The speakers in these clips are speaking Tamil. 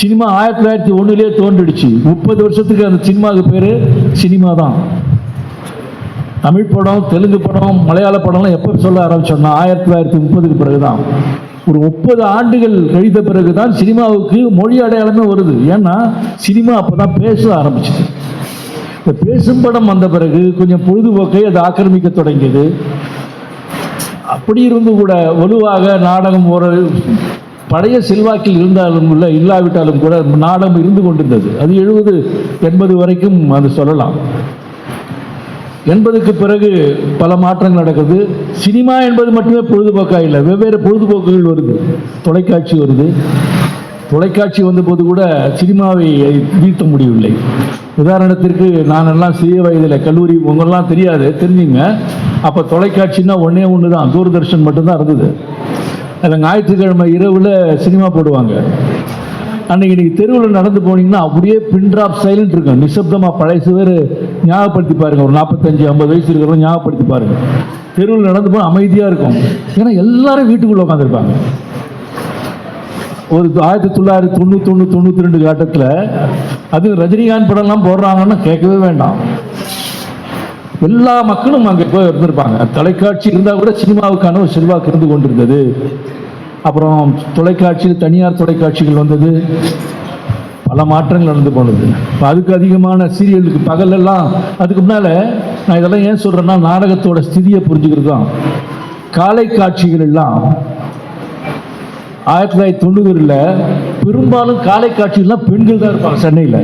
சினிமா ஆயிரத்தி தொள்ளாயிரத்தி ஒன்றுலேயே தோன்றிடுச்சு. முப்பது வருஷத்துக்கு அந்த சினிமாவுக்கு பேர் சினிமா தான் தமிழ் படம் தெலுங்கு படம் மலையாள படம்லாம் எப்போ சொல்ல ஆரம்பிச்சோம்னா ஆயிரத்தி தொள்ளாயிரத்தி முப்பதுக்கு பிறகு தான் ஒரு முப்பது ஆண்டுகள் கழித்த பிறகு தான் சினிமாவுக்கு மொழி அடையாளமே வருது. ஏன்னா சினிமா அப்போ தான் பேச ஆரம்பிச்சிது. இந்த பேசும் படம் வந்த பிறகு கொஞ்சம் பொழுதுபோக்கை அது ஆக்கிரமிக்க தொடங்கியது. அப்படி இருந்து கூட வலுவாக நாடகம் ஒரு பழைய செல்வாக்கில் இருந்தாலும் இல்லை இல்லாவிட்டாலும் கூட நாடம் இருந்து கொண்டிருந்தது. அது எழுபது எண்பது வரைக்கும் அது சொல்லலாம். எண்பதுக்கு பிறகு பல மாற்றங்கள் நடக்குது சினிமா என்பது மட்டுமே பொழுதுபோக்கா இல்லை வெவ்வேறு பொழுதுபோக்குகள் வருது தொலைக்காட்சி வருது. தொலைக்காட்சி வந்தபோது கூட சினிமாவை வீழ்த்த முடியவில்லை. உதாரணத்திற்கு நான் எல்லாம் சிறிய வயதில் கல்லூரி உங்களெல்லாம் தெரியாது தெரிஞ்சுங்க. அப்போ தொலைக்காட்சின்னா ஒன்றே ஒன்று தான் தூர்தர்ஷன் மட்டும்தான் இருந்தது. அதில் ஞாயிற்றுக்கிழமை இரவில் சினிமா போடுவாங்க. அன்னைக்கு நீங்கள் தெருவில் நடந்து போனீங்கன்னா அப்படியே பின்ட்ராப் சைலண்ட் இருக்கும். நிசப்தமாக பழைய பேர் ஞாபகப்படுத்தி பாருங்கள் ஒரு நாற்பத்தஞ்சு ஐம்பது வயசு இருக்கிறவங்க ஞாபகப்படுத்தி பாருங்கள் தெருவில் நடந்து போனால் அமைதியாக இருக்கும். ஏன்னா எல்லாரும் வீட்டுக்குள்ளே உட்காந்துருப்பாங்க ஒரு ஆயிரத்தி தொள்ளாயிரத்தி தொண்ணூற்றி ஒன்று தொண்ணூற்றி ரெண்டு காட்டத்தில் அது ரஜினிகாந்த் படம்லாம் போடுறாங்கன்னா கேட்கவே வேண்டாம். எல்லா மக்களும் அங்கே போய் இருந்திருப்பாங்க. தொலைக்காட்சி இருந்தால் கூட சினிமாவுக்கான ஒரு செல்வாக்கு இருந்து கொண்டிருந்தது. அப்புறம் தொலைக்காட்சியில் தனியார் தொலைக்காட்சிகள் வந்தது. பல மாற்றங்கள் நடந்து போனது. இப்போ அதுக்கு அதிகமான சீரியலுக்கு பகலெல்லாம் அதுக்கு முன்னால் நான் இதெல்லாம் ஏன் சொல்கிறேன்னா நாடகத்தோட ஸ்திதியை புரிஞ்சுக்கிறது தான் காலை காட்சிகள் எல்லாம் ஆயிரத்தி தொள்ளாயிரத்தி தொண்ணூறுல பெரும்பாலும் காலை காட்சிகள்லாம் பெண்கள் தான் இருப்பாங்க சென்னையில்.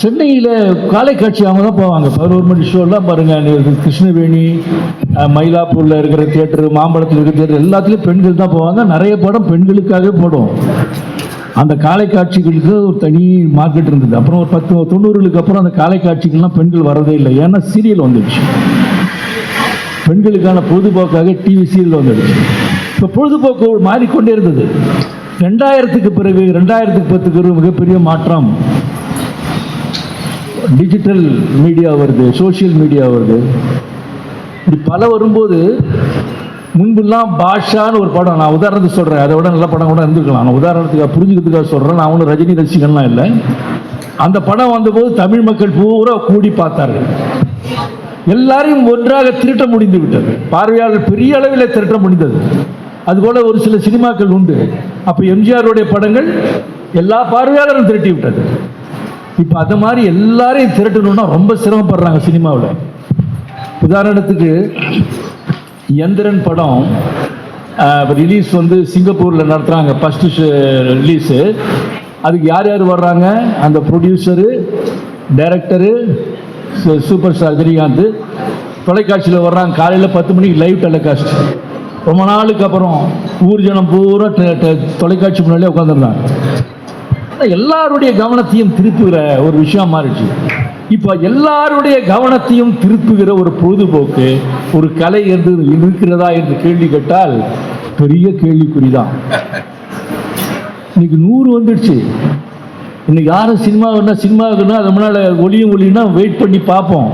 சென்னையில் காலை காட்சி அவங்க தான் போவாங்க. பதினோரு மணி ஷோலாம் பாருங்கள் கிருஷ்ணவேணி மயிலாப்பூரில் இருக்கிற தியேட்டரு மாம்பழத்தில் இருக்கிற தியேட்டர் எல்லாத்துலேயும் பெண்கள் தான் போவாங்க. நிறைய படம் பெண்களுக்காகவே போடும். அந்த காலை காட்சிகளுக்கு ஒரு தனி மார்க்கெட் இருந்தது. அப்புறம் ஒரு பத்து தொண்ணூறுகளுக்கு அப்புறம் அந்த காலை காட்சிகள்லாம் பெண்கள் வரதே இல்லை. ஏன்னா சீரியல் வந்துடுச்சு. பெண்களுக்கான பொழுதுபோக்காக டிவி சீரியல் வந்தது. இப்போ பொழுதுபோக்கு மாறிக்கொண்டே இருந்தது. ரெண்டாயிரத்துக்கு பிறகு ரெண்டாயிரத்துக்கு பத்துக்கு ஒரு மிகப்பெரிய மாற்றம். டிஜிட்டல் மீடியா வருது சோஷியல் மீடியா வருது. இப்படி பல வரும்போது முன்பெல்லாம் பாஷான்னு ஒரு படம் நான் உதாரணத்துக்கு சொல்கிறேன் அதை விட நல்ல படம் கூட இருந்துக்கலாம் நான் உதாரணத்துக்கு புரிஞ்சுக்கிறதுக்காக சொல்கிறேன் நான் ஒன்றும் ரஜினி ரசிகன்லாம் இல்லை. அந்த படம் வந்தபோது தமிழ் மக்கள் பூரா கூடி பார்த்தார்கள். எல்லாரையும் ஒன்றாக திரட்ட முடிந்து விட்டது. பார்வையாளர் பெரிய அளவில் திரட்ட முடிந்தது. அதுபோல ஒரு சில சினிமாக்கள் உண்டு. அப்போ எம்ஜிஆருடைய படங்கள் எல்லா பார்வையாளரும் திரட்டி விட்டது. இப்போ அது மாதிரி எல்லாரையும் திரட்டணும்னா ரொம்ப சிரமப்படுறாங்க சினிமாவில். உதாரணத்துக்கு எந்திரன் படம் ரிலீஸ் வந்து சிங்கப்பூரில் நடத்துகிறாங்க ஃபஸ்ட்டு ரிலீஸு அதுக்கு யார் யார் வர்றாங்க? அந்த producer director super star Rajinikanth தொலைக்காட்சியில் வர்றாங்க காலையில் பத்து மணிக்கு லைவ் டெலிகாஸ்ட் ரொம்ப நாளுக்கு அப்புறம் ஊர் ஜனம் பூரா தொலைக்காட்சி முன்னாடியே உட்காந்துருந்தாங்க எல்லாருடைய கவனத்தையும் திருப்புகிற ஒரு விஷயம் மாறிடுச்சு. இப்போ எல்லாருடைய கவனத்தையும் திருப்புகிற ஒரு பொழுதுபோக்கு ஒரு கலை என்று இருக்கிறதா என்று கேள்வி கேட்டால் பெரிய கேள்விக்குறிதான். இன்னைக்கு நூறு வந்துடுச்சு. இன்னைக்கு யாரும் சினிமா வேணா சினிமா வேணும் அது முன்னால் ஒளியும் ஒளினா வெயிட் பண்ணி பார்ப்போம்.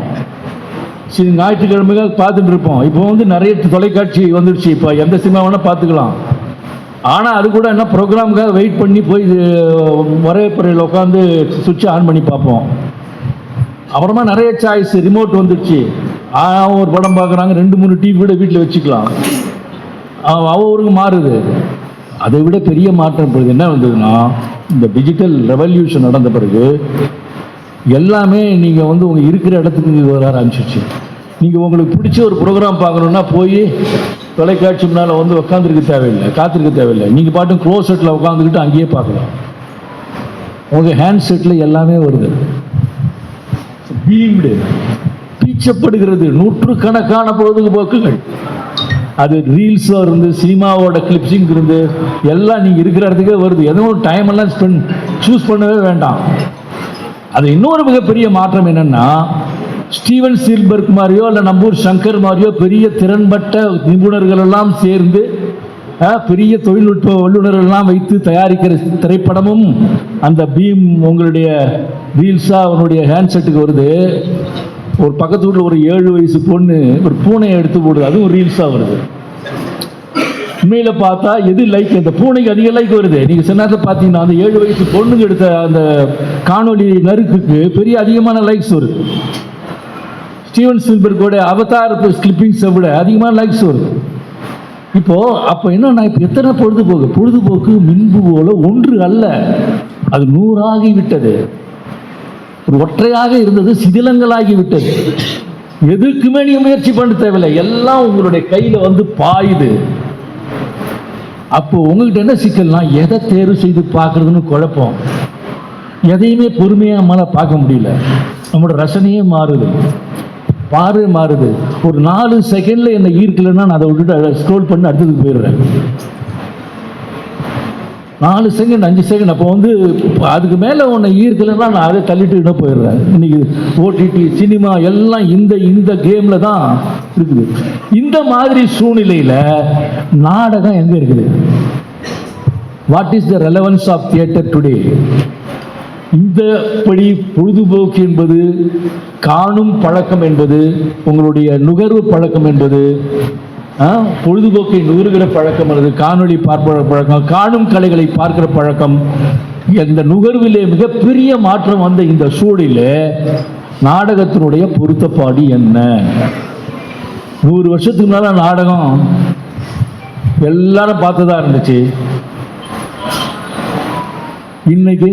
சரி ஞாயிற்றுக்கிழமைக்காக பார்த்துட்டு இருப்போம். இப்போ வந்து நிறைய தொலைக்காட்சி வந்துடுச்சு. இப்போ எந்த சினிமா வேணால் பார்த்துக்கலாம். ஆனால் அது கூட என்ன ப்ரோக்ராமுக்காக வெயிட் பண்ணி போய் இது வரவேற்பறையில் உட்காந்து சுவிட்ச் ஆன் பண்ணி பார்ப்போம். அப்புறமா நிறைய சாய்ஸ் ரிமோட் வந்துடுச்சு. ஒரு படம் பார்க்குறாங்க ரெண்டு மூணு டிவி கூட வீட்டில் வச்சுக்கலாம். அவ- அவருக்கு மாறுது. அதை விட பெரிய மாற்றம் பிறகு என்ன வந்ததுன்னா இந்த டிஜிட்டல் ரெவல்யூஷன் நடந்த பிறகு எல்லாமே நீங்கள் வந்து உங்கள் இருக்கிற இடத்துக்கு வர ஆரம்பிச்சிச்சு நீங்கள் உங்களுக்கு பிடிச்ச ஒரு ப்ரோக்ராம் பார்க்கணுன்னா போய் தொலைக்காட்சி முன்னால் வந்து உட்காந்துருக்க தேவையில்லை காத்திருக்க தேவையில்லை. நீங்கள் பாட்டும் க்ளோசெட்டில் உட்காந்துக்கிட்டு அங்கேயே பார்க்கலாம். உங்கள் ஹேண்ட் செட்டில் எல்லாமே வருது. பீம்டு பீச்சப்படுகிறது. நூற்றுக்கணக்கான பொழுதுபோக்குகள். அது ரீல்ஸாக இருந்து சினிமாவோட கிளிப்ஸிங் இருந்து எல்லாம் நீங்கள் இருக்கிற இடத்துக்கே வருது. எதுவும் டைம் எல்லாம் ஸ்பெண்ட் சூஸ் பண்ணவே வேண்டாம். அது இன்னொரு மிகப்பெரிய மாற்றம் என்னென்னா ஸ்டீவன் சீல்பர்க் மாதிரியோ இல்லை நம்பூர் சங்கர் மாதிரியோ பெரிய திறன்பட்ட நிபுணர்கள் எல்லாம் சேர்ந்து பெரிய தொழில்நுட்ப வல்லுநர்கள்லாம் வைத்து தயாரிக்கிற திரைப்படமும் அந்த பீம் உங்களுடைய ரீல்ஸாக அவனுடைய ஹேண்ட்செட்டுக்கு வருது. ஒரு பக்கத்து வீட்டில் ஒரு ஏழு வயசு பொண்ணு ஒரு பூனையை எடுத்து போடுது. அதுவும் ரீல்ஸாக வருது. உண்மையில் பார்த்தா எது லைக் அந்த பூனைக்கு அதிக லைக் வருது. நீங்கள் சொன்னதை பார்த்தீங்கன்னா அந்த ஏழு வயசு பொண்ணுங்க எடுத்த அந்த காணொலி நறுக்குக்கு பெரிய அதிகமான லைக்ஸ் வருது. ஸ்டீவன் ஸ்பில்பர்கோட அவதார் கிளிப்பிங்ஸை விட அதிகமான லைக்ஸ் வருது. இப்போது அப்போ என்னன்னா இப்போ எத்தனை பொழுதுபோக்கு? பொழுதுபோக்கு மின்பு போல ஒன்று அல்ல. அது நூறாகி விட்டது ஒற்றையாக இருந்தது சிதிலங்களாகி விட்டது எதுக்குமே நீங்க முயற்சி பண்ண தேவையில்லை. எல்லாம் உங்களுடைய கையில வந்து பாயுது. அப்போ உங்கள்கிட்ட என்ன சிக்கல்னா எதை தேர்வு செய்து பார்க்கறதுன்னு குழப்பம். எதையுமே பொறுமையாக நம்மளால் பார்க்க முடியல. நம்மளோட ரசனையே மாறுது. பார்வை மாறுது. ஒரு நாலு செகண்டில் என்னை ஈர்க்கலைன்னா நான் அதை விட்டுட்டு ஸ்க்ரோல் பண்ணி அடுத்ததுக்கு போயிடுறேன். நாலு செகண்ட் அஞ்சு செகண்ட் அப்போ வந்து அதுக்கு மேலே உன்னை ஈர்க்கலைன்னா நான் அதை தள்ளிட்டு போயிடுறேன். இன்னைக்கு ஓடிடி சினிமா எல்லாம் இந்த இந்த கேமில் தான் இருக்குது. இந்த மாதிரி சூழ்நிலையில் நாடகம் எங்கே இருக்குது? What is the relevance of theatre today இந்த படி பொழுதுபோக்கு என்பது காணும் பழக்கம் என்பது உங்களுடைய நுகர்வு பழக்கம் என்பது பொழுதுபோக்கை நுகர்கிற பழக்கம் அல்லது காணொளி பார்ப்ப பழக்கம் காணும் கலைகளை பார்க்கிற பழக்கம் இந்த நுகர்விலே மிகப்பெரிய மாற்றம் வந்த இந்த சூழலில் நாடகத்தினுடைய பொருத்தப்பாடு என்ன? நூறு வருஷத்துக்கு மேலே நாடகம் எல்லாரும் பார்த்ததா இருந்துச்சு. இன்னைக்கு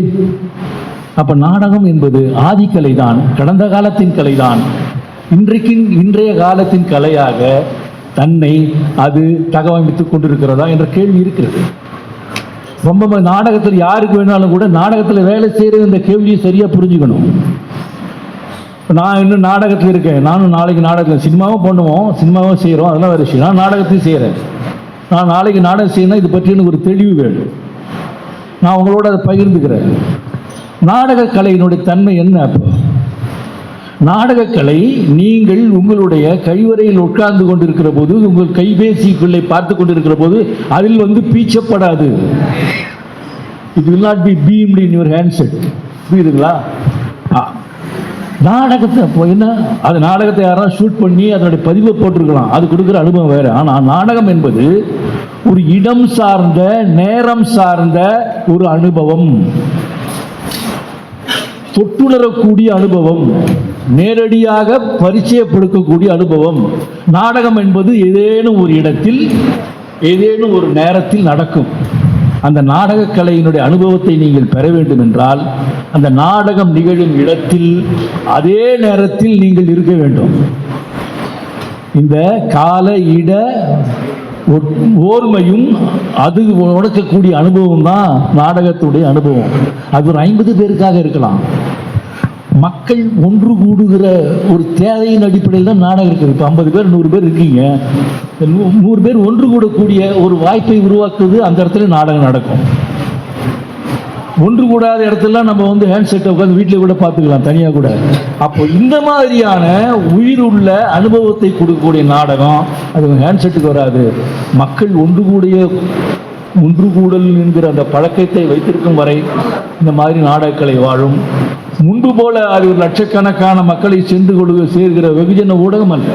அப்ப நாடகம் என்பது ஆதிக்கலை தான் கடந்த காலத்தின் கலை தான் இன்றைக்கு இன்றைய காலத்தின் கலையாக தன்னை அது தகவமைத்துக் கொண்டிருக்கிறதா என்ற கேள்வி இருக்கிறது. ரொம்ப நாடகத்தில் யாருக்கு வேணாலும் கூட நாடகத்தில் வேலை செய்கிற இந்த கேள்வியை சரியாக புரிஞ்சுக்கணும். நான் இன்னும் நாடகத்தில் இருக்கேன். நானும் நாளைக்கு நாடகத்தில் சினிமாவும் பண்ணுவோம் சினிமாவும் செய்கிறோம் அதெல்லாம் வேறு விஷயம். நான் நாடகத்தையும் செய்கிறேன் நான் நாளைக்கு நாடகம் செய்யணும் இது பற்றி எனக்கு ஒரு தெளிவு வேணும். நான் உங்களோட அதை பகிர்ந்துக்கிறேன். நாடக கலையினுடைய தன்மை என்ன அப்போ? நாடகக்கலை நீங்கள் உங்களுடைய கழிவறையில் உட்கார்ந்து கொண்டிருக்கிற போது உங்கள் கைபேசிக்குள்ளே பார்த்து கொண்டிருக்கிற போது அதில் வந்து பீச்சப்படாது. It will not be beamed in your handset புரியுதுங்களா? ஆ. நாடகத்தை அப்போ என்ன? அது நாடகத்தை யாராவது ஷூட் பண்ணி அதனுடைய பதிவை போட்டிருக்கலாம். அது கொடுக்குற அனுபவம் வேறு. ஆனால் நாடகம் என்பது ஒரு இடம் சார்ந்த நேரம் சார்ந்த ஒரு அனுபவம். தொட்டுணரக்கூடிய அனுபவம். நேரடியாக பரிச்சயப்படுத்தக்கூடிய அனுபவம். நாடகம் என்பது ஏதேனும் ஒரு இடத்தில் ஏதேனும் ஒரு நேரத்தில் நடக்கும். அந்த நாடகக் கலையினுடைய அனுபவத்தை நீங்கள் பெற வேண்டும் என்றால் அந்த நாடகம் நிகழும் இடத்தில் அதே நேரத்தில் நீங்கள் இருக்க வேண்டும். இந்த கால இட ஒ- ஓர்மையும் அது உடக்கக்கூடிய அனுபவம் தான் நாடகத்துடைய அனுபவம். அது ஒரு ஐம்பது பேருக்காக இருக்கலாம். மக்கள் ஒன்று கூடுகிற ஒரு தேவையின் அடிப்படையில் தான் நாடகம் இருக்குது. இப்போ ஐம்பது பேர் நூறு பேர் இருக்கீங்க. நூ- நூறு பேர் ஒன்று கூடக்கூடிய ஒரு வாய்ப்பை உருவாக்குவது அந்த இடத்துல நாடகம் நடக்கும். ஒன்று கூடாத இடத்துல நம்ம வந்து ஹேண்ட் செட்டை உட்காந்து வீட்டில் கூட பார்த்துக்கலாம் தனியாக கூட. அப்போ இந்த மாதிரியான உயிர் உள்ள அனுபவத்தை கொடுக்கக்கூடிய நாடகம் அது ஹேண்ட் செட்டுக்கு வராது. மக்கள் ஒன்று கூடிய ஒன்று கூடல் என்கிற அந்த பழக்கத்தை வைத்திருக்கும் வரை இந்த மாதிரி நாடகங்களை வாழும். முன்பு போல அது ஒரு லட்சக்கணக்கான மக்களை சென்று கொடு சேர்கிற வெகுஜன ஊடகம் அல்ல.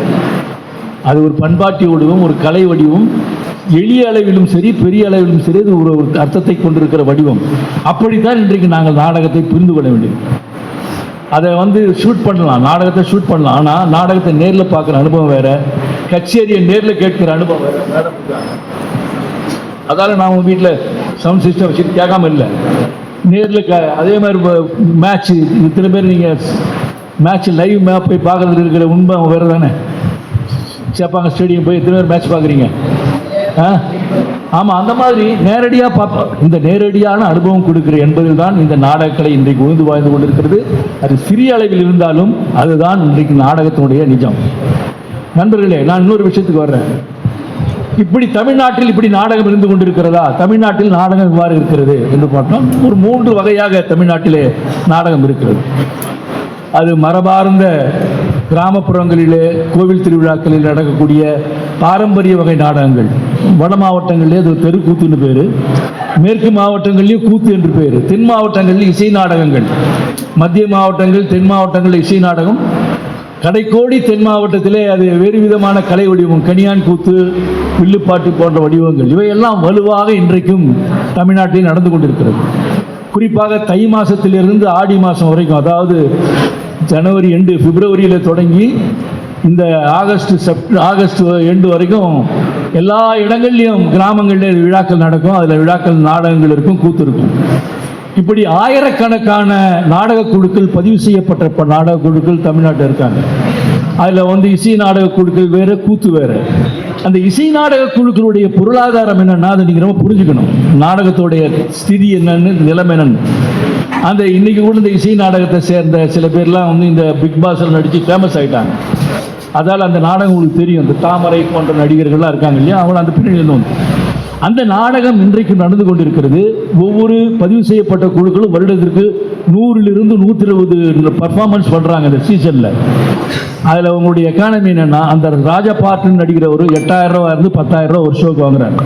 அது ஒரு பண்பாட்டு வடிவம் ஒரு கலை வடிவம். எளிய அளவிலும் சரி பெரிய அளவிலும் சரி அது ஒரு அர்த்தத்தை கொண்டிருக்கிற வடிவம். அப்படித்தான் இன்றைக்கு நாங்கள் நாடகத்தை புரிந்து கொள்ள வேண்டும். அதை வந்து ஷூட் பண்ணலாம் நாடகத்தை ஷூட் பண்ணலாம். ஆனால் நாடகத்தை நேரில் பார்க்குற அனுபவம் வேற. கச்சேரியை நேரில் கேட்கிற அனுபவம் வேற. அதால நான் உங்கள் வீட்டில் சவுண்ட் சிஸ்டம் வச்சுட்டு கேட்காம இல்லை. நேரில் க அதே மாதிரி மேட்ச்சு இத்தனை பேர் நீங்கள் மேட்ச் லைவ் மேப் போய் பார்க்குறதுல இருக்கிற உண்மை வேறு தானே? சேப்பாங்க ஸ்டேடியம் போய் இத்தனை பேர் மேட்ச் பார்க்குறீங்க. ஆ? ஆமாம் அந்த மாதிரி நேரடியாக பார்ப்போம் இந்த நேரடியான அனுபவம் கொடுக்கிற என்பதில் தான் இந்த நாடகக்கலை இன்றைக்கு உழுந்து வாழ்ந்து கொண்டிருக்கிறது. அது சிறிய அளவில் இருந்தாலும் அதுதான் இன்றைக்கு நாடகத்தினுடைய நிஜம். நண்பர்களே நான் இன்னொரு விஷயத்துக்கு வர்றேன். இப்படி தமிழ்நாட்டில் இப்படி நாடகம் இருந்து கொண்டிருக்கிறதா? தமிழ்நாட்டில் நாடகம் இவ்வாறு இருக்கிறது என்று பார்த்தோம். ஒரு மூன்று வகையாக தமிழ்நாட்டிலே நாடகம் இருக்கிறது. அது மரபார்ந்த கிராமப்புறங்களிலே கோவில் திருவிழாக்களில் நடக்கக்கூடிய பாரம்பரிய வகை நாடகங்கள். வட மாவட்டங்களிலே அது தெருக்கூத்துன்னு பேர். மேற்கு மாவட்டங்களிலேயும் கூத்து என்று பேர். தென் மாவட்டங்களில் இசை நாடகங்கள். மத்திய மாவட்டங்கள் தென் மாவட்டங்களில் இசை நாடகம். கடைக்கோடி தென் மாவட்டத்திலே அது வேறு விதமான கலை வடிவம் கனியான் கூத்து வில்லுப்பாட்டு போன்ற வடிவங்கள் இவையெல்லாம் வலுவாக இன்றைக்கும் தமிழ்நாட்டில் நடந்து கொண்டிருக்கிறது. குறிப்பாக தை மாதத்திலிருந்து ஆடி மாதம் வரைக்கும் அதாவது ஜனவரி எண்டு பிப்ரவரியில் தொடங்கி இந்த ஆகஸ்ட் செப்ட் ஆகஸ்ட் எண்டு வரைக்கும் எல்லா இடங்கள்லையும் கிராமங்கள்லேயும் விழாக்கள் நடக்கும். அதில் விழாக்கள் நாடகங்கள் இருக்கும் கூத்து இருக்கும். இப்படி ஆயிரக்கணக்கான நாடக குழுக்கள் பதிவு செய்யப்பட்ட நாடக குழுக்கள் தமிழ்நாட்டில் இருக்காங்க. அதில் வந்து இசை நாடக குழுக்கள் வேறு கூத்து வேறு. அந்த இசை நாடக குழுக்களுடைய பொருளாதாரம் என்னென்னா அதை நீங்கள் ரொம்ப புரிஞ்சுக்கணும். நாடகத்தோடைய ஸ்திதி என்னன்னு நிலைமை என்னன்னு. அந்த இன்றைக்கி கூட இந்த இசை நாடகத்தை சேர்ந்த சில பேர்லாம் வந்து இந்த பிக் பாஸில் நடித்து ஃபேமஸ் ஆகிட்டாங்க அதால் அந்த நாடகம் உங்களுக்கு தெரியும். இந்த தாமரை போன்ற நடிகர்கள்லாம் இருக்காங்க இல்லையா? அவங்கள அந்த பின்னணியில் வந்து அந்த நாடகம் இன்றைக்கு நடந்து கொண்டிருக்கிறது. ஒவ்வொரு பதிவு செய்யப்பட்ட குழுக்களும் வருடத்திற்கு நூறிலிருந்து நூற்றி இருபது பர்ஃபார்மன்ஸ் பண்ணுறாங்க இந்த சீசனில் அதில் உங்களுடைய எக்கானமி என்னென்னா அந்த ராஜா பாட்டுன்னு நடிக்கிற ஒரு எட்டாயிரம் ரூபா இருந்து பத்தாயிரம் ரூபா ஒரு ஷோக்கு வாங்குறாங்க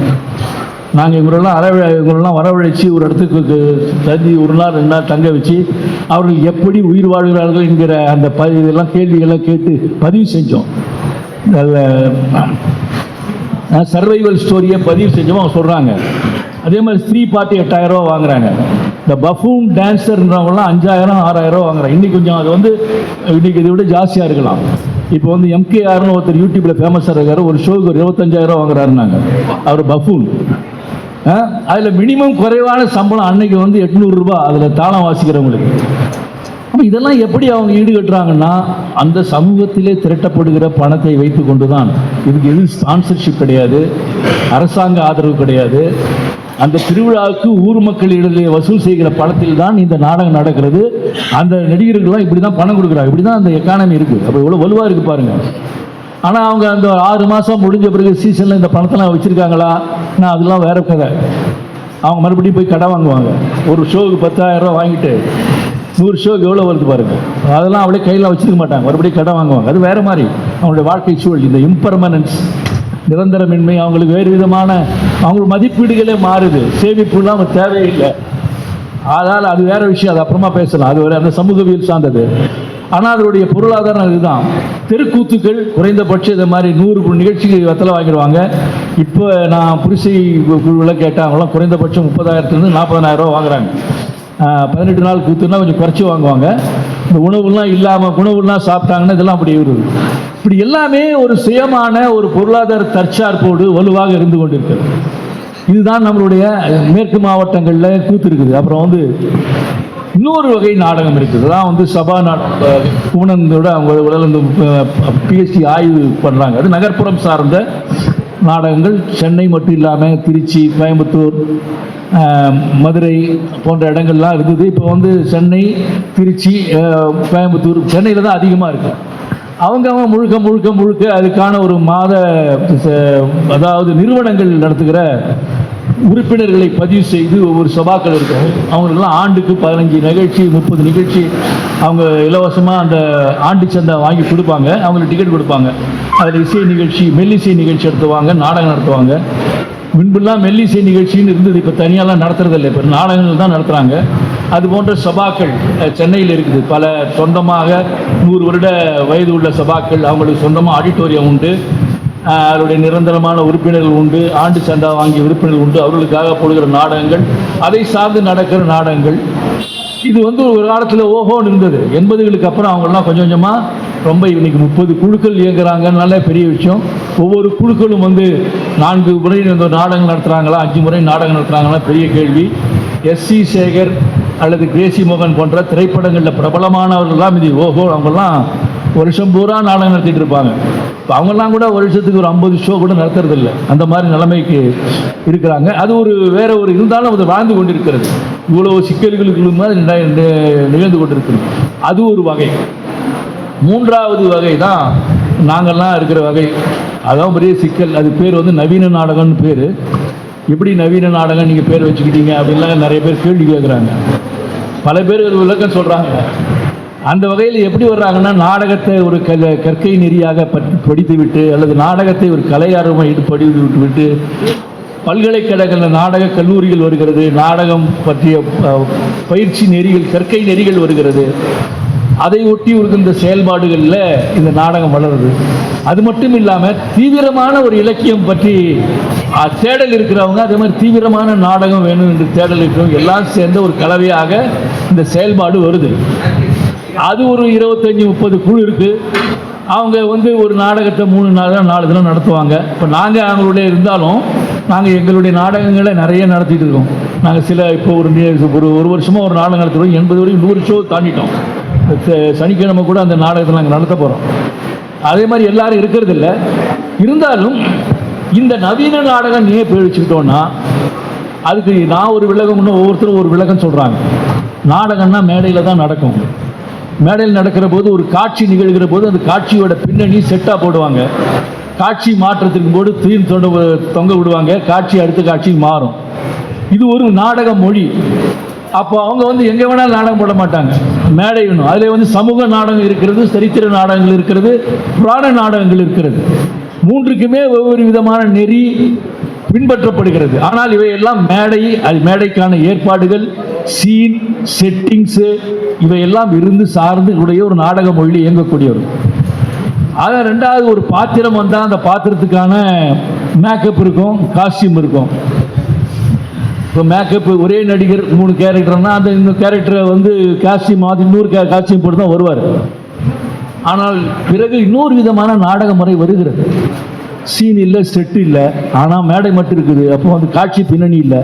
நாங்கள் இவங்களெல்லாம் அறவ இவங்களெல்லாம் வரவழைச்சி ஒரு இடத்துக்கு கு- ஒரு நாள் ரெண்டு நாள் தங்க வச்சு அவர்கள் எப்படி உயிர் வாழ்கிறார்கள் என்கிற அந்த ப இதெல்லாம் கேள்விகளை கேட்டு பதிவு செஞ்சோம். அதில் சர்வைவல் ஸ்டோரியை பதிவு செஞ்சோம் அவங்க சொல்கிறாங்க அதே மாதிரி ஸ்ரீ பார்ட்டி எட்டாயிரம் ரூபா வாங்குறாங்க. இந்த பஃபூன் டான்ஸர்ன்றவங்களாம் அஞ்சாயிரம் ஆறாயிரம் ரூபா வாங்குறாங்க. இன்னைக்கு கொஞ்சம் அது வந்து இன்னைக்கு இதை விட ஜாஸ்தியாக இருக்கலாம். இப்போ வந்து எம்கேஆர்னு ஒருத்தர் யூடியூப்பில் ஃபேமஸாக இருக்கார். ஒரு ஷோக்கு ஒரு இருபத்தஞ்சாயிரம் ரூபா வாங்குறாருனாங்க அவர் பஃபூன் அதில் மினிமம் குறைவான சம்பளம் அன்னைக்கு வந்து எட்நூறுரூபா அதில் தாளம் வாசிக்கிறவங்களுக்கு. இதெல்லாம் எப்படி அவங்க ஈடுகட்டுறாங்கன்னா அந்த சமூகத்திலே திரட்டப்படுகிற பணத்தை வைத்து கொண்டு தான் இதுக்கு எதுவும் ஸ்பான்சர்ஷிப் கிடையாது அரசாங்க ஆதரவு கிடையாது. அந்த திருவிழாவுக்கு ஊர் மக்களிடையே வசூல் செய்கிற பணத்தில் தான் இந்த நாடகம் நடக்கிறது. அந்த நடிகர்கள்லாம் இப்படி தான் பணம் கொடுக்குறாங்க. இப்படி தான் அந்த எக்கானமி இருக்குது அப்போ எவ்வளோ வலுவாக இருக்குது பாருங்கள் ஆனால் அவங்க அந்த ஆறு மாதம் முடிஞ்ச பிறகு சீசனில் இந்த பணத்தெல்லாம் வச்சுருக்காங்களா? நான் அதெல்லாம் வேற கதை. அவங்க மறுபடியும் போய் கடை வாங்குவாங்க. ஒரு ஷோவுக்கு பத்தாயிரம் ரூபா வாங்கிட்டு நூறு ஷோக்கு எவ்வளோ வருது பாருங்கள் அதெல்லாம் அவளே கையில் வச்சுக்க மாட்டாங்க. மறுபடியும் கடை வாங்குவாங்க. அது வேறு மாதிரி. அவங்களுடைய வாழ்க்கை சூழல் இந்த இம்பர்மனன்ஸ் நிரந்தரமின்மை அவங்களுக்கு வேறு விதமான அவங்க மதிப்பீடுகளே மாறுது. சேமிப்புலாம் அவங்க தேவையில்லை. அதனால் அது வேறு விஷயம். அது அப்புறமா பேசலாம். அது ஒரு அந்த சமூகவியல் சார்ந்தது. ஆனால் அதனுடைய பொருளாதாரம் இதுதான். தெருக்கூத்துக்கள் குறைந்தபட்சம் இதை மாதிரி நூறு நிகழ்ச்சிக்கு வெத்தலை வாங்கிடுவாங்க. இப்போ நான் புரிசை குழுவில் கேட்டேன். அவங்களாம் குறைந்தபட்சம் முப்பதாயிரத்துலேருந்து நாற்பதாயிரம் ரூபா வாங்குறாங்க. பதினெட்டு நாள் கூத்துனா கொஞ்சம் குறைச்சி வாங்குவாங்க. இந்த உணவுலாம் இல்லாமல் உணவுலாம் சாப்பிட்டாங்கன்னா இதெல்லாம் அப்படி இருக்குது இப்படி எல்லாமே ஒரு சுயமான ஒரு பொருளாதார தற்சார்போடு வலுவாக இருந்து கொண்டிருக்கிறது இதுதான் நம்மளுடைய மேற்கு மாவட்டங்களில் கூத்து இருக்குது. அப்புறம் வந்து இன்னொரு வகை நாடகம் இருக்குது. அதான் வந்து சபா பூனந்தோட அவங்க உடலிருந்து பிஎஸ்சி ஆய்வு பண்ணுறாங்க அது நகர்ப்புறம் சார்ந்த நாடகங்கள். சென்னை மட்டும் இல்லாமல் திருச்சி கோயம்புத்தூர் மதுரை போன்ற இடங்கள்லாம் இருந்தது இப்போ வந்து சென்னை திருச்சி கோயம்புத்தூர் சென்னையில் தான் அதிகமாக இருக்குது அவங்க அவங்க முழுக்க முழுக்க முழுக்க அதுக்கான ஒரு மாத அதாவது நிறுவனங்கள் நடத்துகிற உறுப்பினர்களை பதிவு செய்து ஒவ்வொரு சபாக்கள் இருக்கும். அவங்களுக்கெல்லாம் ஆண்டுக்கு பதினஞ்சு நிகழ்ச்சி முப்பது நிகழ்ச்சி அவங்க இலவசமாக அந்த ஆண்டு சந்தை வாங்கி கொடுப்பாங்க. அவங்களுக்கு டிக்கெட் கொடுப்பாங்க. அதில் இசை நிகழ்ச்சி மெல்லிசை நிகழ்ச்சி நடத்துவாங்க நாடகம் நடத்துவாங்க. முன்பெல்லாம் மெல்லிசை நிகழ்ச்சின்னு இருந்தது இப்போ தனியாலாம் நடத்துறதில்லை. இப்போ நாடகங்கள் தான் நடத்துகிறாங்க அது போன்ற சபாக்கள் சென்னையில் இருக்குது. பல சொந்தமாக நூறு வருட வயது உள்ள சபாக்கள் அவங்களுக்கு சொந்தமாக ஆடிட்டோரியம் உண்டு. அவருடைய நிரந்தரமான உறுப்பினர்கள் உண்டு. ஆண்டு சந்தா வாங்கிய உறுப்பினர்கள் உண்டு. அவர்களுக்காக போடுகிற நாடகங்கள் அதை சார்ந்து நடக்கிற நாடகங்கள். இது வந்து ஒரு காலத்தில் ஓஹோன்னு இருந்தது. எண்பதுகளுக்கு அப்புறம் அவங்கெல்லாம் கொஞ்சம் கொஞ்சமாக ரொம்ப இன்னைக்கு முப்பது குழுக்கள் இயங்குறாங்கனால பெரிய விஷயம். ஒவ்வொரு குழுக்களும் வந்து நான்கு முறை இந்த நாடகம் நடத்துகிறாங்களா அஞ்சு முறை நாடகம் நடத்துகிறாங்களா பெரிய கேள்வி. எஸ் சி சேகர் அல்லது கிரேசி மோகன் போன்ற திரைப்படங்களில் பிரபலமானவர்கள்லாம் இது ஓஹோ அவங்கெல்லாம் வருஷம் பூரா நாடகம் நடத்திட்டு இருப்பாங்க. இப்போ அவங்கெல்லாம் கூட வருஷத்துக்கு ஒரு ஐம்பது ஷோ கூட நடத்துறது இல்லை அந்த மாதிரி நிலைமைக்கு இருக்கிறாங்க. அது ஒரு வேற ஒரு இருந்தாலும் அது வாழ்ந்து கொண்டிருக்கிறது. இவ்வளோ சிக்கல்களுக்கு மாதிரி நிகழ்ந்து கொண்டிருக்கிறது. அது ஒரு வகை. மூன்றாவது வகை தான் நாங்கள்லாம் இருக்கிற வகை அதான் பெரிய சிக்கல். அது பேர் வந்து நவீன நாடகம்னு பேர். எப்படி நவீன நாடகம் நீங்கள் பேர் வச்சுக்கிட்டீங்க அப்படின்லாம் நிறைய பேர் கேள்வி கேட்குறாங்க பல பேர் ஒரு விளக்கம் சொல்கிறாங்க அந்த வகையில் எப்படி வர்றாங்கன்னா நாடகத்தை ஒரு கல கற்கை நெறியாக பற்றி படித்து விட்டு அல்லது நாடகத்தை ஒரு கலையாரமாக படித்து விட்டு விட்டு பல்கலைக்கழகங்கள் நாடக கல்லூரிகள் வருகிறது நாடகம் பற்றிய பயிற்சி நெறிகள் கற்கை நெறிகள் வருகிறது. அதை ஒட்டி இருக்கின்ற செயல்பாடுகளில் இந்த நாடகம் வளருது. அது மட்டும் இல்லாமல் தீவிரமான ஒரு இலக்கியம் பற்றி தேடல் இருக்கிறவங்க அதே மாதிரி தீவிரமான நாடகம் வேணும் என்று தேடல் இருக்கிறவங்க எல்லாம் சேர்ந்த ஒரு கலவையாக இந்த செயல்பாடு வருது. அது ஒரு இருபத்தஞ்சி முப்பது குழு இருக்குது அவங்க வந்து ஒரு நாடகத்தை மூணு நாள் நாலு தினம் நடத்துவாங்க. இப்போ நாங்கள் அவங்களுடைய இருந்தாலும் நாங்கள் எங்களுடைய நாடகங்களை நிறைய நடத்திட்டு இருக்கோம். நாங்கள் சில இப்போ ஒரு ஒரு வருஷமாக ஒரு நாடகம் நடத்துகிறோம் எண்பது வரைக்கும் நூறு ஷோ தாண்டிட்டோம். சனிக்கிழமை கூட அந்த நாடகத்தை நாங்கள் நடத்த போகிறோம் அதே மாதிரி எல்லாரும் இருக்கிறது இல்லை இருந்தாலும் இந்த நவீன நாடகம் ஏன் பேழிச்சுக்கிட்டோன்னா அதுக்கு நான் ஒரு விளக்கம் இன்னும் ஒவ்வொருத்தரும் ஒரு விளக்கம் சொல்கிறாங்க நாடகம்னா மேடையில் தான் நடக்கும். மேடையில் நடக்கிற போது ஒரு காட்சி நிகழ்கிற போது அந்த காட்சியோட பின்னணி செட்டாக போடுவாங்க. காட்சி மாற்றத்திற்கு போது தீன் தொங்க தொங்க விடுவாங்க. காட்சி அடுத்த காட்சி மாறும். இது ஒரு நாடக மொழி. அப்போ அவங்க வந்து எங்கே வேணாலும் நாடகம் போட மாட்டாங்க. மேடை வேணும். அதில் வந்து சமூக நாடகம் இருக்கிறது சரித்திர நாடகங்கள் இருக்கிறது புராண நாடகங்கள் இருக்கிறது. மூன்றுக்குமே ஒவ்வொரு விதமான நெறி பின்பற்றப்படுகிறது. ஆனால் இவையெல்லாம் மேடை அது மேடைக்கான ஏற்பாடுகள் சீன் செட்டிங்ஸு இவையெல்லாம் இருந்து சார்ந்து உடைய ஒரு நாடக மொழி இயங்கக்கூடியவர். ஆக ரெண்டாவது ஒரு பாத்திரம் வந்தால் அந்த பாத்திரத்துக்கான மேக்கப் இருக்கும் காஸ்டியூம் இருக்கும். இப்போ மேக்கப் ஒரே நடிகர் மூணு கேரக்டர்னா அந்த இந்த கேரக்டரை வந்து காஸ்டியூம் மாற்றி இன்னொரு கே காஸ்டியூம் போட்டு தான் வருவார். ஆனால் பிறகு இன்னொரு விதமான நாடக முறை வருகிறது. சீன் இல்லை செட்டு இல்லை ஆனால் மேடை மட்டும் இருக்குது. அப்போ வந்து காட்சி பின்னணி இல்லை.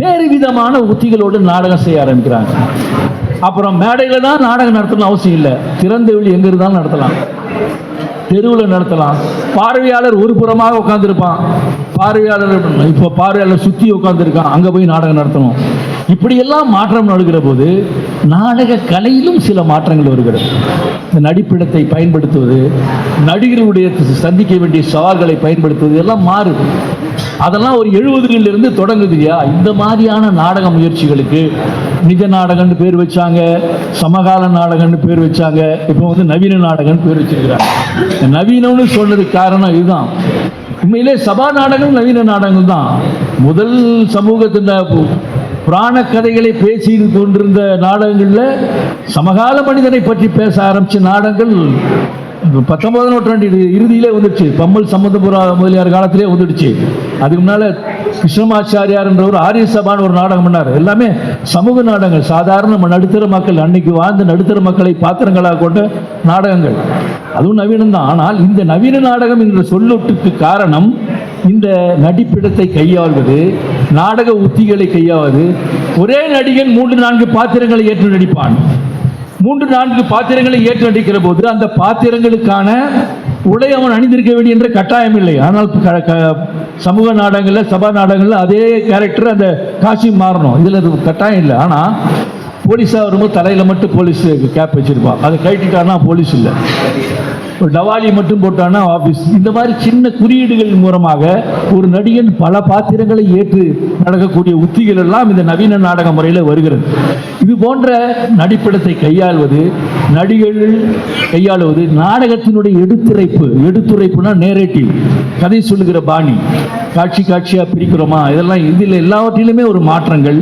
வேறு விதமான உத்திகளோடு நாடகம் செய்ய ஆரம்பிக்கிறாங்க. அப்புறம் மேடையில் தான் நாடகம் நடத்தணும் அவசியம் இல்லை. திறந்த வெளி எங்கே இருந்தாலும் நடத்தலாம். தெருவில் நடத்தலாம். பார்வையாளர் ஒரு புறமாக உட்காந்துருப்பான் பார்வையாளர் இப்போ பார்வையாளர் சுற்றி உட்காந்துருக்கான் அங்கே போய் நாடகம் நடத்தணும். இப்படியெல்லாம் மாற்றம் நடக்கிற போது நாடக கலையிலும் சில மாற்றங்கள் வருகிறது. இந்த நடிப்பிடத்தை பயன்படுத்துவது நடிகர்களுடைய சந்திக்க வேண்டிய சவால்களை பயன்படுத்துவது எல்லாம் மாறுது. அதெல்லாம் ஒரு எழுபதுகளிலிருந்து தொடங்குது இல்லையா இந்த மாதிரியான நாடக முயற்சிகளுக்கு நிஜ நாடகம்னு பேர் வச்சாங்க சமகால நாடகம்னு பேர் வச்சாங்க இப்போ வந்து நவீன நாடகம்னு பேர் வச்சிருக்கிறாங்க. நவீனம்னு சொன்னதுக்கு காரணம் இதுதான். உண்மையிலே சபா நாடகம் நவீன நாடகங்கள் தான். முதல் சமூகத்தின் புராண கதைகளை பேசி கொண்டிருந்த நாடகங்களில் சமகால மனிதனை பற்றி பேச ஆரம்பிச்ச நாடகங்கள் பத்தொன்பதாம் நூற்றாண்டு இறுதியிலே வந்துடுச்சு. பம்மல் சம்பந்தபுர முதலியார் காலத்திலே வந்துடுச்சு. அதுக்கு முன்னால கிருஷ்ணமாச்சாரியார் என்ற ஒரு ஆரிய சபான்னு ஒரு நாடகம் பண்ணார். எல்லாமே சமூக நாடகங்கள். சாதாரண நம்ம நடுத்தர மக்கள் அன்னைக்கு வாழ்ந்த நடுத்தர மக்களை பாத்திரங்களாக கொண்ட நாடகங்கள். அதுவும் நவீனம் தான் ஆனால் இந்த நவீன நாடகம் என்ற சொல்லொட்டுக்கு காரணம் இந்த நடிப்பிடத்தை கையாள்வது நாடக உத்திகளை கையாவது ஒரே நடிகன் மூன்று நான்கு பாத்திரங்களை ஏற்று நடிப்பான். மூன்று நான்கு பாத்திரங்களை ஏற்று போது அந்த பாத்திரங்களுக்கான உடை அவன் அணிந்திருக்க வேண்டிய என்ற கட்டாயம் இல்லை. ஆனால் க- க- சமூக நாடகங்களில் சபா நாடகங்களில் அதே கேரக்டர் அந்த காட்சி மாறணும். இதில் அது கட்டாயம் இல்லை. ஆனால் போலீஸாக வரும்போது தலையில் மட்டும் போலீஸ் கேப் வச்சிருப்பான். அதை கழட்டிட்டான்னா போலீஸ் இல்லை. ஒரு டவாலி மட்டும் போட்டானா ஆபீஸ் இந்த மாதிரி சின்ன குறியீடுகள் மூலமாக ஒரு நடிகன் பல பாத்திரங்களை ஏற்று நடக்கக்கூடிய உத்திகள் எல்லாம் இந்த நவீன நாடக முறையில் வருகிறது. இது போன்ற நடிப்பிடத்தை கையாள்வது நடிகர்கள் கையாளுவது நாடகத்தினுடைய எடுத்துரைப்பு எடுத்துரைப்புனா நேரேட்டிவ் கதை சொல்லுகிற பாணி காட்சி காட்சியாக பிரிக்கிறோமா? இதெல்லாம் இதில் எல்லாவற்றிலுமே ஒரு மாற்றங்கள்.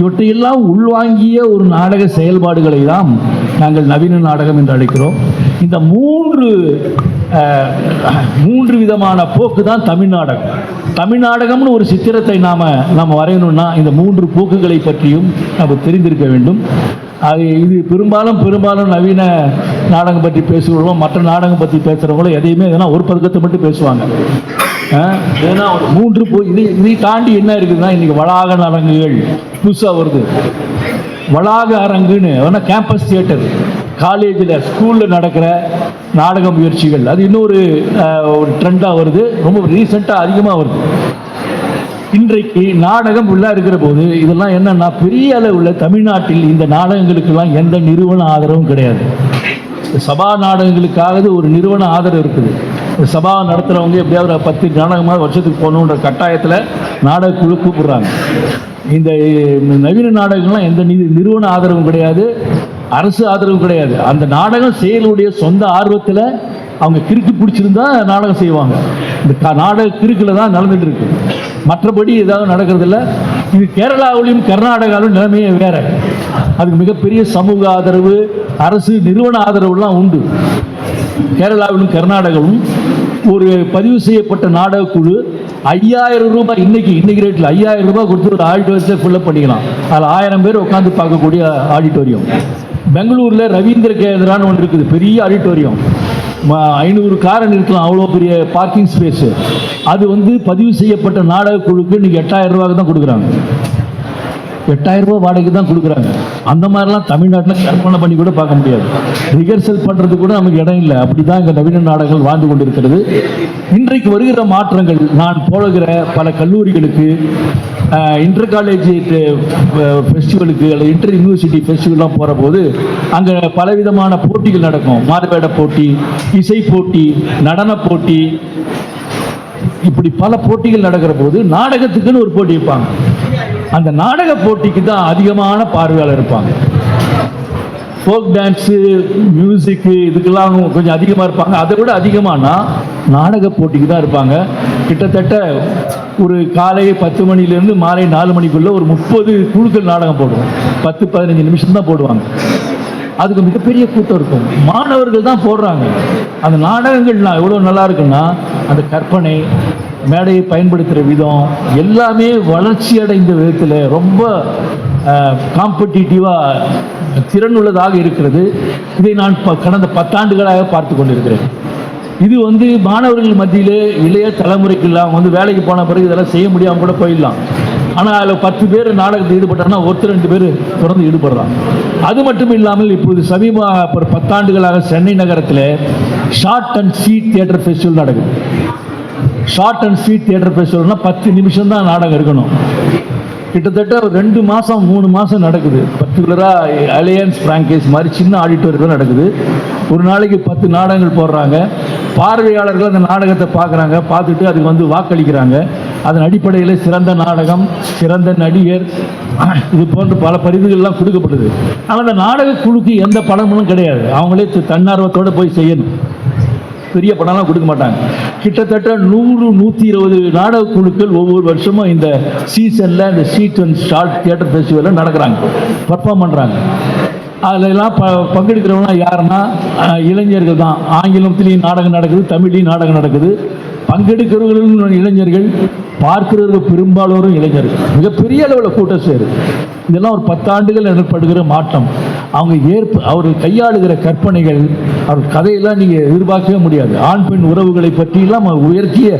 இவற்றையெல்லாம் உள்வாங்கிய ஒரு நாடக செயல்பாடுகளை தான் நாங்கள் நவீன நாடகம் என்று அழைக்கிறோம். இந்த மூன்று மூன்று விதமான போக்கு தான் தமிழ் நாடகம். தமிழ் நாடகம்னு ஒரு சித்திரத்தை நாம் நாம் வரையணும்னா இந்த மூன்று போக்குகளை பற்றியும் நம்ம தெரிந்திருக்க வேண்டும். அது இது பெரும்பாலும் பெரும்பாலும் நவீன நாடகம் பற்றி பேசுகிறவங்களும் மற்ற நாடகம் பற்றி பேசுகிறவங்களும் எதையுமே எதனா ஒரு பதக்கத்தை மட்டும் பேசுவாங்க. ஏன்னா மூன்று போ இதை இதை தாண்டி என்ன இருக்குதுன்னா இன்னைக்கு வளாக நாடகங்கள் புதுசாக வருது. வளாக அரங்குன்னு வேணா கேம்பஸ் தியேட்டர் காலேஜில் ஸ்கூலில் நடக்கிற நாடக முயற்சிகள். அது இன்னொரு ட்ரெண்டாக வருது. ரொம்ப ரீசெண்டாக அதிகமாக வருது. இன்றைக்கு நாடகம் உள்ள இருக்கிற போது இதெல்லாம் என்னன்னா பெரிய அளவில் தமிழ்நாட்டில் இந்த நாடகங்களுக்கெல்லாம் எந்த நிறுவன ஆதரவும் கிடையாது. சபா நாடகங்களுக்காவது ஒரு நிறுவன ஆதரவு இருக்குது. சபா நடத்துகிறவங்க எப்படியாவது ஒரு பத்து நாடகமாக வருஷத்துக்கு போகணுன்ற கட்டாயத்தில் நாடக குழு கூப்பிடுறாங்க. இந்த நவீன நாடகங்கள்லாம் எந்த நி நிறுவன ஆதரவும் கிடையாது. அரசு ஆதரவு கிடையாது. அந்த நாடகம் செயலுடைய சொந்த ஆர்வத்தில் அவங்க கிறுக்கு பிடிச்சிருந்தா நாடகம் செய்வாங்க. இந்த நாடக கிறுக்கில் தான் நடந்துட்டு இருக்கு. மற்றபடி ஏதாவது நடக்கிறதில்ல. இது கேரளாவிலும் கர்நாடகாவிலும் நிலைமையே வேற. அதுக்கு மிகப்பெரிய சமூக ஆதரவு அரசு நிறுவன ஆதரவுலாம் உண்டு. கேரளாவிலும் கர்நாடகாவிலும் ஒரு பதிவு செய்யப்பட்ட நாடக குழு ஐயாயிரம் ரூபாய் இன்னைக்கு இன்னைக்கு ரேட்டில் ஐயாயிரம் ரூபாய் கொடுத்து ஒரு ஆடிட்டோரியத்தை ஃபில்லப் பண்ணிக்கலாம். அதில் ஆயிரம் பேர் உட்காந்து பார்க்கக்கூடிய ஆடிட்டோரியம் பெங்களூரில் ரவீந்திர கேந்திரான்னு ஒன்று இருக்குது பெரிய ஆடிட்டோரியம் ஐநூறு காரை நிறுத்தலாம் அவ்வளோ பெரிய பார்க்கிங் ஸ்பேஸு அது வந்து பதிவு செய்யப்பட்ட நாடக குழுக்கு இன்னைக்கு எட்டாயிரம் ரூபாய்க்கு தான் கொடுக்குறாங்க. எட்டாயிரம் ரூபாய் வாடகைக்கு தான் கொடுக்குறாங்க. அந்த மாதிரிலாம் தமிழ்நாட்டில் கற்பனை பண்ணி கூட பார்க்க முடியாது. ரிஹர்சல் பண்ணுறது கூட நமக்கு இடம் இல்லை. அப்படி தான் இங்கே நவீன நாடகங்கள் வாழ்ந்து கொண்டிருக்கிறது. இன்றைக்கு வருகிற மாற்றங்கள் நான் போடுகிற பல கல்லூரிகளுக்கு இன்டர் காலேஜ் ஃபெஸ்டிவலுக்கு அல்லது இன்டர் யூனிவர்சிட்டி ஃபெஸ்டிவல்லாம் போகிற போது அங்கே பலவிதமான போட்டிகள் நடக்கும். மாறுவேட போட்டி இசை போட்டி நடன போட்டி இப்படி பல போட்டிகள் நடக்கிற போது நாடகத்துக்குன்னு ஒரு போட்டி வைப்பாங்க. அந்த நாடக போட்டிக்கு தான் அதிகமான பார்வையாளர் இருப்பாங்க. ஃபோக் டான்ஸு மியூசிக்கு இதுக்கெல்லாம் கொஞ்சம் அதிகமாக இருப்பாங்க. அதை விட அதிகமானா நாடக போட்டிக்கு தான் இருப்பாங்க. கிட்டத்தட்ட ஒரு காலை பத்து மணிலேருந்து மாலை நாலு மணிக்குள்ளே ஒரு முப்பது குழுக்கள் நாடகம் போடுவோம். பத்து பதினஞ்சு நிமிஷம் தான் போடுவாங்க. அதுக்கு மிகப்பெரிய கூட்டம் இருக்கும். மாணவர்கள் தான் போடுறாங்க. அந்த நாடகங்கள்லாம் எவ்வளோ நல்லா இருக்குன்னா அந்த கற்பனை மேடையை பயன்படுத்துகிற விதம் எல்லாமே வளர்ச்சி அடைந்த விதத்தில் ரொம்ப காம்படிட்டிவாக திறனுள்ளதாக இருக்கிறது. இதை நான் ப- கடந்த பத்தாண்டுகளாக பார்த்து கொண்டிருக்கிறேன். இது வந்து மாணவர்கள் மத்தியில் இளைய தலைமுறைக்கெல்லாம் வந்து வேலைக்கு போன பிறகு இதெல்லாம் செய்ய முடியாமல் கூட போயிடலாம். ஆனால் அதில் பத்து பேர் நாடகத்தில் ஈடுபட்டாங்கன்னா ஒருத்தர் ரெண்டு பேர் தொடர்ந்து ஈடுபடுறாங்க. அது மட்டும் இல்லாமல் இப்போது சமீப ஒரு பத்தாண்டுகளாக சென்னை நகரத்தில் short and sweet theatre festival நடக்குது. ஷார்ட் அண்ட் ஸ்வீட் தியேட்டர் ஃபெஸ்டிவல்னால் பத்து நிமிஷம் தான் நாடகம் இருக்கணும். கிட்டத்தட்ட ஒரு ரெண்டு மாதம் மூணு மாதம் நடக்குது. பர்டிகுலராக அலையன்ஸ் பிராங்கேஸ் மாதிரி சின்ன ஆடிட்டோரியம் நடக்குது. ஒரு நாளைக்கு பத்து நாடகங்கள் போடுறாங்க. பார்வையாளர்கள் அந்த நாடகத்தை பார்க்குறாங்க. பார்த்துட்டு அதுக்கு வந்து வாக்களிக்கிறாங்க. அதன் அடிப்படையில் சிறந்த நாடகம் சிறந்த நடிகர் இது போன்ற பல பரிந்துகள்லாம் கொடுக்கப்படுது. ஆனால் அந்த நாடக குழுக்கு எந்த பணமும் கிடையாது. அவங்களே த- தன்னார்வத்தோடு போய் செய்யணும். பெரிய பணம்லாம் கொடுக்க மாட்டாங்க. கிட்டத்தட்ட நூறு நூற்றி இருபது நாடக குழுக்கள் ஒவ்வொரு வருஷமும் இந்த சீசனில் இந்த சீட் அண்ட் ஷார்ட் தியேட்டர் ஃபெஸ்டிவலில் நடக்கிறாங்க. பர்ஃபார்ம் பண்ணுறாங்க அதிலெல்லாம் ப பங்கெடுக்கிறவங்களாம் யாருன்னா இளைஞர்கள் தான். ஆங்கிலத்துலேயும் நாடகம் நடக்குது தமிழ்லேயும் நாடகம் நடக்குது. பங்கெடுக்கிறவர்களும் இளைஞர்கள் பார்க்கிறவர்கள் பெரும்பாலோரும் இளைஞர்கள். மிகப்பெரிய அளவில் கூட்டம் சேருது இதெல்லாம் ஒரு பத்தாண்டுகள் ஏற்படுகிற மாற்றம். அவங்க ஏற்ப அவர் கையாளுகிற கற்பனைகள் அவர் கதையெல்லாம் நீங்கள் எதிர்பார்க்கவே முடியாது. ஆண் பெண் உறவுகளை பற்றியெல்லாம் உயர்த்திய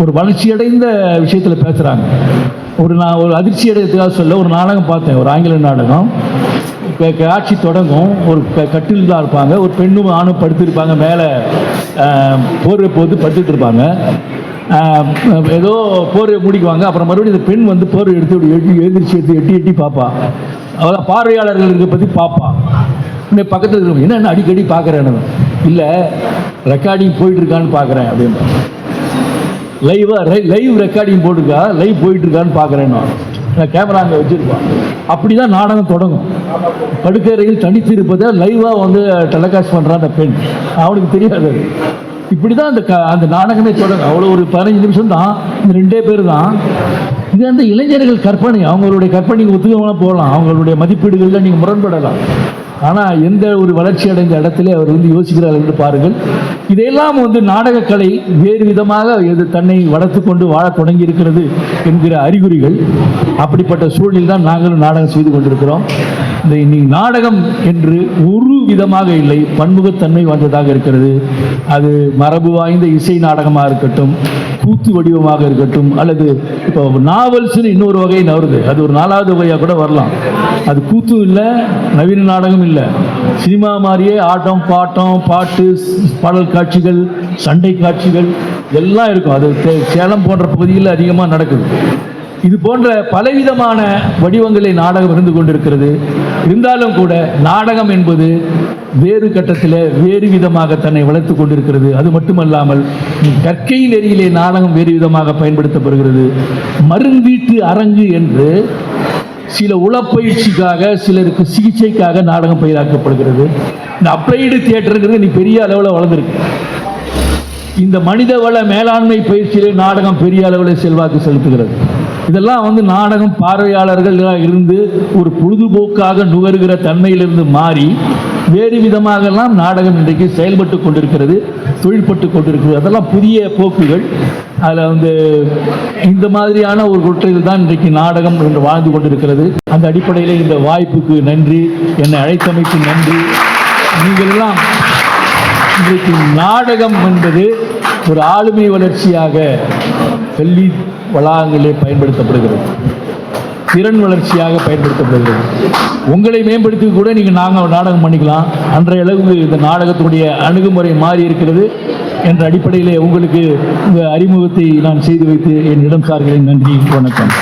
ஒரு வளர்ச்சியடைந்த விஷயத்தில் பேசுகிறாங்க ஒரு நான் ஒரு அதிர்ச்சி அடையத்துக்காக சொல்ல ஒரு நாடகம் பார்த்தேன். ஒரு ஆங்கில நாடகம். காட்சி தொடங்கும் ஒரு க- கட்டில் தான் இருப்பாங்க ஒரு பெண்ணும் ஆணும் படுத்திருப்பாங்க மேலே போர்வை போட்டு படுத்துட்டு இருப்பாங்க. ஏதோ போர்வை முடிக்குவாங்க அப்புறம் மறுபடியும் இந்த பெண் வந்து போர்வை எடுத்து இப்படி எட்டி எழுந்திரிச்சு எடுத்து எட்டி எட்டி பார்ப்பா பார்வையாளர்கள் பார்வையாளர்களுக்கு பற்றி பார்ப்பா இந்த பக்கத்தில் இருக்கிறவங்க என்ன அடிக்கடி பார்க்குறேன்னு இல்லை ரெக்கார்டிங் போயிட்டுருக்கான்னு பார்க்குறேன் அப்படின்னு. லைவாக லைவ் ரெக்கார்டிங் போட்டிருக்கா? லைவ் போயிட்டுருக்கான்னு பார்க்குறேன் பார்க்குறேன்னு நான் கேமரா அங்கே வச்சுருப்பான் அப்படி தான் நாடகம் தொடங்கும். படுக்கறையில் தனித்து இருப்பதை லைவாக வந்து டெலகாஸ்ட் பண்ணுறான் அந்த பெண். அவனுக்கு தெரியாது இப்படி தான் அந்த க அந்த நாடகமே தொடங்க அவ்வளோ ஒரு பதினஞ்சு நிமிஷம் தான். இந்த ரெண்டே பேர் தான். இது அந்த இளைஞர்கள் கற்பனை. அவங்களுடைய கற்பனைக்கு ஒத்துக்கவெல்லாம் போகலாம். அவங்களுடைய மதிப்பீடுகளில் நீங்கள் முரண்படலாம். ஆனால் எந்த ஒரு வளர்ச்சி அடைந்த இடத்துல அவர் வந்து யோசிக்கிறார் என்று பாருங்கள். இதையெல்லாம் வந்து நாடகக்கலை வேறு விதமாக எது தன்னை வளர்த்து கொண்டு வாழத் தொடங்கி இருக்கிறது என்கிற அறிகுறிகள். அப்படிப்பட்ட சூழலில் தான் நாங்களும் நாடகம் செய்து கொண்டிருக்கிறோம். இந்த இன்னைக்கு நாடகம் என்று ஒரு விதமாக இல்லை பன்முகத்தன்மை வாய்ந்ததாக இருக்கிறது. அது மரபு வாய்ந்த இசை நாடகமாக இருக்கட்டும் கூத்து வடிவமாக இருக்கட்டும் அல்லது இப்போ நாவல்ஸ்னு இன்னொரு வகை வருது. அது ஒரு நாலாவது வகையாக கூட வரலாம். அது கூத்தும் இல்லை நவீன நாடகம் இல்லை. சினிமா மாதிரியே ஆட்டம் பாட்டம் பாட்டு பாடல் காட்சிகள் சண்டை காட்சிகள் எல்லாம் இருக்கும். அது தே- சேலம் போன்ற பகுதிகளில் அதிகமாக நடக்குது. இது போன்ற பலவிதமான வடிவங்களை நாடகம் இருந்து கொண்டிருக்கிறது. இருந்தாலும் கூட நாடகம் என்பது வேறு கட்டத்தில் வேறு விதமாக தன்னை வளர்த்து கொண்டிருக்கிறது. அது மட்டுமல்லாமல் கற்கை நெறியிலே நாடகம் வேறு விதமாக பயன்படுத்தப்படுகிறது. மருந்தீட்டு அரங்கு என்று சில உளப்பயிற்சிக்காக சிலருக்கு சிகிச்சைக்காக நாடகம் பயிராக்கப்படுகிறது இந்த அப்ளைடு தியேட்டருங்கிறது நீ பெரிய அளவில் வளர்ந்துருக்கு. இந்த மனித வள மேலாண்மை பயிற்சியிலே நாடகம் பெரிய அளவில் செல்வாக்கு செலுத்துகிறது. இதெல்லாம் வந்து நாடகம் பார்வையாளர்கள் இருந்து ஒரு பொழுதுபோக்காக நுகர்கிற தன்மையிலிருந்து மாறி வேறு விதமாகலாம் நாடகம் இன்றைக்கு செயல்பட்டு கொண்டிருக்கிறது தொழில்பட்டு கொண்டிருக்கிறது. அதெல்லாம் புதிய போக்குகள். அதில் வந்து இந்த மாதிரியான ஒரு குற்றத்தில் தான் இன்றைக்கு நாடகம் என்று வாழ்ந்து கொண்டிருக்கிறது. அந்த அடிப்படையில் இந்த வாய்ப்புக்கு நன்றி என்னை அழைத்தமைக்கு நன்றி. நீங்களெல்லாம் இன்றைக்கு நாடகம் என்பது ஒரு ஆளுமை வளர்ச்சியாக கல்வி வளாகங்களிலே பயன்படுத்தப்படுகிறது. திறன் வளர்ச்சியாக பயன்படுத்தப்படுகிறது. உங்களை மேம்படுத்தி கூட நீங்கள் நாங்கள் நாடகம் பண்ணிக்கலாம். அன்றைய அளவுக்கு இந்த நாடகத்தினுடைய அணுகுமுறை மாறி இருக்கிறது என்ற அடிப்படையிலே உங்களுக்கு இந்த அறிமுகத்தை நான் செய்து வைத்து என் இடம் சார்களின் நன்றி வணக்கம்.